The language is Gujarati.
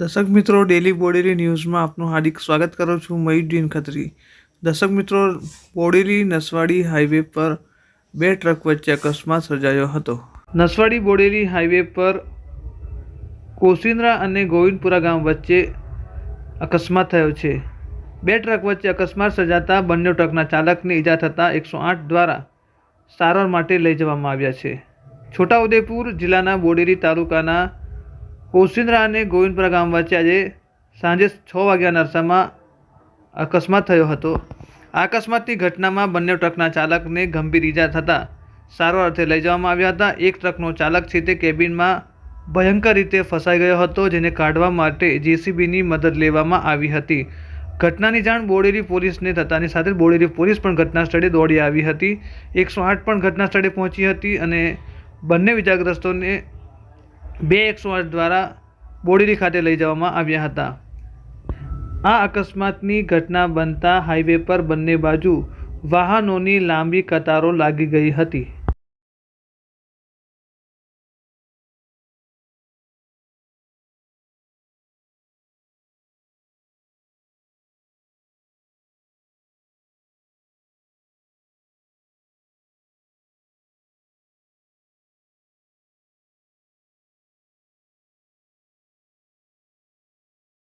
દર્શક મિત્રો ડેલી બોડેલી ન્યૂઝમાં આપનું હાર્દિક સ્વાગત કરું છું મયુદ્દીન ખત્રી. દર્શક મિત્રો, બોડેલી નસવાડી હાઈવે પર બે ટ્રક વચ્ચે અકસ્માત સર્જાયો હતો. નસવાડી બોડેલી હાઈવે પર કોસિન્દ્રા અને ગોવિંદપુરા ગામ વચ્ચે અકસ્માત થયો છે. બે ટ્રક વચ્ચે અકસ્માત સર્જાતા બંને ટ્રકના ચાલકને ઈજા થતાં એકસો આઠ દ્વારા સારવાર માટે લઈ જવામાં આવ્યા છે. છોટાઉદેપુર જિલ્લાના બોડેલી તાલુકાના કોસિન્દ્રા અને ગોવિંદપુરા ગામ વચ્ચે આજે સાંજે છ વાગ્યાના અરસામાં અકસ્માત થયો હતો. આ અકસ્માતની ઘટનામાં બંને ટ્રકના ચાલકને ગંભીર ઈજા થતાં સારવાર અર્થે લઈ જવામાં આવ્યા હતા. એક ટ્રકનો ચાલક છે તે કેબિનમાં ભયંકર રીતે ફસાઈ ગયો હતો, જેને કાઢવા માટે જેસીબીની મદદ લેવામાં આવી હતી. ઘટનાની જાણ બોડેલી પોલીસને થતાની સાથે બોડેલી પોલીસ પણ ઘટના સ્થળે દોડી આવી હતી. એકસો આઠ પણ ઘટના સ્થળે પહોંચી હતી અને બંને ઇજાગ્રસ્તોને બે એકસો આઠ દ્વારા બોડેલી ખાતે લઈ જવામાં આવ્યા હતા. આ અકસ્માતની ઘટના બનતા હાઈવે પર બંને બાજુ વાહનોની લાંબી કતારો લાગી ગઈ હતી.